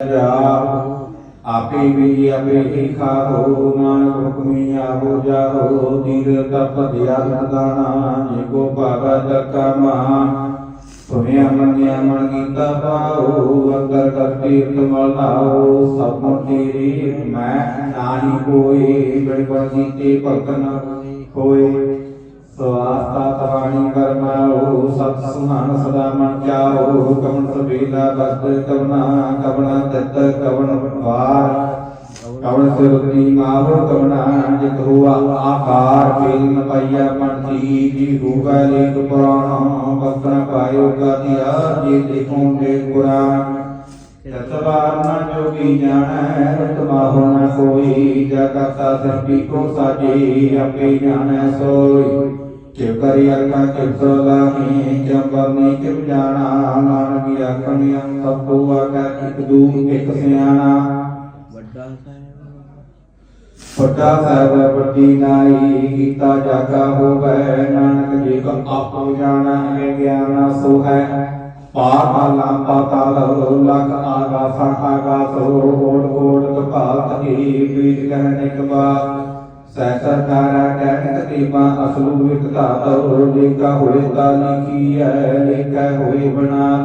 ਜਾਪ ਆਪੇ ਵੀ ਆਪੇ ਹੀ ਖਾਓ ਮਾਨ ਹੁਕਮੀ ਆਵੋ ਜਾਓ ਤੀਰ ਤਪ ਦਿਆ ਦਾਣਾ ਜੇ ਕੋ ਭਗਤ ਕਮਾ ਸੁਨਿਆ ਮੰਨਿਆ, ਮਨ ਕੀਤਾ ਪਾਓ ਅੰਦਰ ਕਰ ਤੀਰਥ ਮਲਾਓ ਸਭ ਤੇਰੀ ਮੈਂ ਨਾਹੀ ਕੋਈ ਬਿਲਕੁਲ ਜੀਤੇ ਭਗਤ ਨ ਹੋਏ। ਸਵਾਸਤਾ ਤਵਾਣੀ ਕਰਮਾਓ ਸਤ ਸੁਹਾਨ ਸਦਾ ਮਨ ਚਾਓ ਕਵਨ ਸਬੀਲਾ ਬਸਤ ਕਵਨਾ ਕਵਨਾ ਤਤ ਕਵਨ ਵਾਰ। ਕਵਨ ਸੁਰਤੀ ਮਾਵ ਕਵਨਾ ਜਿਤ ਹੁਆ ਆਕਾਰ ਪੇਲ ਨ ਪਾਈਆ ਜੀ ਰੂਗਾ ਲੇਖ ਪੁਰਾਣ ਬਖਨ ਪਾਇਓ ਗਾਤਿਆ ਜੀ ਦੇਖੋ ਦੇ ਕੁਰਾਨ। ਤਤਵਾਰ ਨ ਜੋਗੀ ਜਾਣੈ ਰਤਮਾਹੁ ਨ ਕੋਈ, ਜਾ ਕਰਤਾ ਕੋ ਸਾਜੀ, ਆਪੇ ਜਾਣੈ ਸੋਈ। ਕਿਵ ਕਰੀ ਅਰਖਾ ਕਿਵ ਸੋਲਾਹੀ ਜੰਬਰਨੀ ਕਿਵ ਜਾਣਾ ਨਾਨਕ ਆਖਣਿਆ ਸਭ ਕੋ ਆਗਾ ਇਕ ਦੂ ਇਕ ਸਿਆਣਾ। ਵੱਡਾ ਸਾਹਿਬ। ਵੱਡਾ ਸਾਹਿਬ ਵੱਡੀ ਨਾਈ ਕੀਤਾ ਜਾਗਾ ਹੋਵੇ ਨਾਨਕ ਜੀ ਕੋ ਆਪੋ ਜਾਣਾ ਹੈ ਗਿਆਨ ਸੋ ਹੈ। ਪਾਤਾਲਾ ਪਾਤਾਲ ਲਖ ਆਗਾਸਾ ਆਗਾਸੋ ਓੜ ਓੜ ਕਪਾਲ ਤਹੀ ਬੀਜ ਇੱਕ ਬਾਤ ਸਹਿਸਰ ਕਾਰਾ ਕਹਿਣ ਕਤੀਬਾ ਅਸਲੂ ਵਿਕ ਧਾਤੋ ਲੇਖਾ ਹੋਏ ਤਾ ਲਿਖੀ ਹੈ ਹੋਏ ਬਣਾ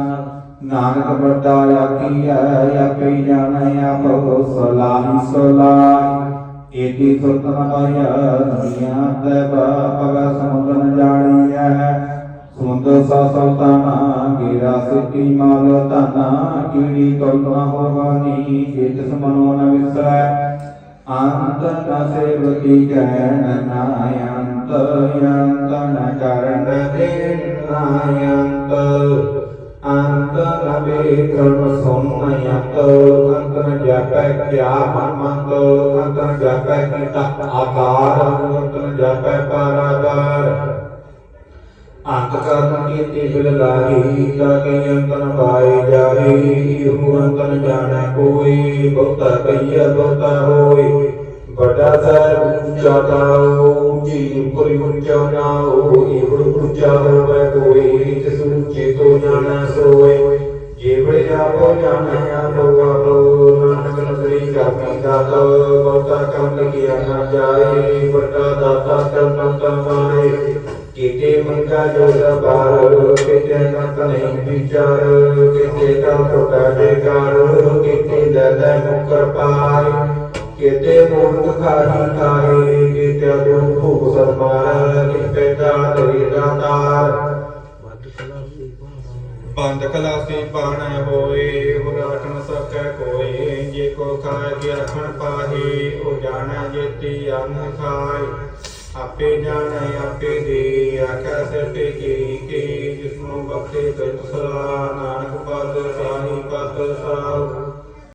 ਨਾਨਕ ਵੱਡਾ ਆਖੀ ਆਪੇ ਜਾਣੈ ਆਪੋ ਸਲਾਹੀ ਸਲਾਹੀ। ਏਕੀ ਸੁਰਤਨ ਪਾਇਆ ਦੁਨੀਆ ਤੇ ਬਾਪਾ ਸਮੁੰਦਰ ਜਾਣੀਐ। ਸਮੁੰਦਰ ਸਾ ਸਲਤਾਨਾ, ਗੇਰਾ ਸਿੱਤੀ ਮਾਲ ਧਨਾ, ਕੀੜੀ ਕਲਨਾ ਹੋਵਾਨੀ ਜੇ ਤਿਸ ਨ ਵਿਸਰੈ। ਅੰਤ ਨ ਸੇਵਤੀ ਕਹਿਣ ਨਾਯੰਤ ਯੰਤ ਨ ਕਰਨ ਦੇ ਅੰਤ ਨ ਬੇਕਰਮ ਸੋਨਯੰਤ ਅੰਤ ਨ ਜਾਪੈ ਕਿਆ ਮਨ ਮੰਤ ਅੰਤ ਨ ਜਾਪੈ ਕੀਤਾ ਆਕਾਰ ਅੰਤ ਨ ਜਾਪੈ ਅੰਤ ਕਰਨ ਕੀਤੀ ਬਿਲ ਲਾਹੀ ਤਾਂ ਕਿ ਅੰਤ ਨ ਪਾਏ ਜਾਹੀ ਹੂ ਅੰਤ ਨ ਜਾਣੈ ਕੋਈ ਬਹੁਤਾ ਕਈਆ ਬਹੁਤਾ ਹੋਈ ਵੱਡਾ ਸਾਹਿਬ ਉੱਚਾ ਤਾਓ ਜੀ ਉਪਰਿ ਉੱਚਾ ਨਾਓ, ਇਹੋ ਉੱਚਾ ਹੋਵੇ ਕੋਈ ਤਿਸ ਉੱਚੇ ਤੋਂ ਜਾਣੈ ਸੋਏ। ਜੇਵੜੇ ਆਪੋ ਜਾਣੈ ਆਪੋ ਆਪੋ, ਨਾਨਕ ਨਸਰੀ ਕਰਮੀ ਦਾਤਾ, ਬਹੁਤਾ ਕੰਮ ਲਿਆ ਨਾ ਜਾਏ, ਵੱਡਾ ਦਾਤਾ ਕਰਮ ਕਮਾਏ ਕੀਤੇ ਮੰਗਾ ਜੋ ਦਬਾਰ ਕੀਤੇ ਨਤ ਨਹੀਂ ਵਿਚਾਰ ਕੀਤੇ ਕਾ ਟੋਟਾ ਦੇ ਕਾਰ ਕੀਤੇ ਦਰਦ ਮੁਕਰ ਪਾਈ ਕੀਤੇ ਮੂਰਖ ਖਾਹੀ ਕਾਹੇ ਕੀਤੇ ਅਦੁ ਭੂਖ ਸਰਮਾਰ ਕੀਤੇ ਦਾਤ ਰੇ ਦਾਤਾਰ। ਵੱਡ ਕਲਾਸੀ ਭਾਣਾ ਬੰਦ ਖਲਾਸੀ ਪਾਣ ਹੋਏ ਹੋ ਰਾਖ ਨ ਸਕੈ ਕੋਏ ਜੇ ਕੋ ਖਾਏ ਕੇ ਅਖਣ ਪਾਹੀ ਉਹ ਜਾਣੈ ਜੇਤੀ ਅੰਨ ਖਾਏ। ਆਪੇ ਜਾਣੈ, ਆਪੇ ਦੇ ਆਖੈ ਸਤੇ ਕੀ ਕੀ, ਜਿਸ ਨੂੰ ਬਖਸ਼ੇ ਤਿਤ ਸਲਾ ਨਾਨਕ ਪਦ ਸਾਹੀ ਪਦ ਸਾਹ